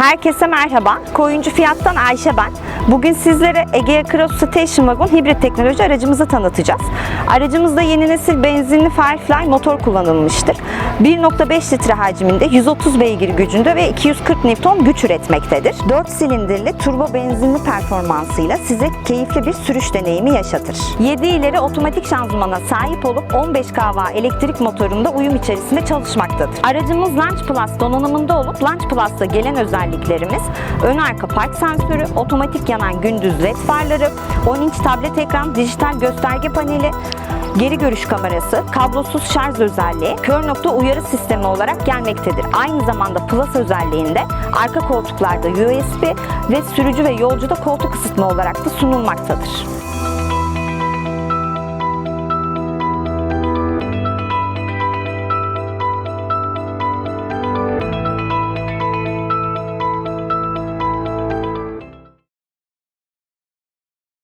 Herkese merhaba. Koyuncu Fiyat'tan Ayşe ben. Bugün sizlere Egea Cross Station Wagon hibrit teknoloji aracımızı tanıtacağız. Aracımızda yeni nesil benzinli Firefly motor kullanılmıştır. 1.5 litre hacminde 130 beygir gücünde ve 240 Nm güç üretmektedir. 4 silindirli turbo benzinli performansıyla size keyifli bir sürüş deneyimi yaşatır. 7 ileri otomatik şanzımana sahip olup 15 kW elektrik motorunda uyum içerisinde çalışmaktadır. Aracımız Launch Plus donanımında olup Launch Plus'ta gelen özelliklerimiz ön arka park sensörü, otomatik yanan gündüz led farları, 10 inç tablet ekran, dijital gösterge paneli, geri görüş kamerası, kablosuz şarj özelliği, kör nokta uyarı sistemi olarak gelmektedir. Aynı zamanda Plus özelliğinde arka koltuklarda USB ve sürücü ve yolcuda koltuk ısıtma olarak da sunulmaktadır.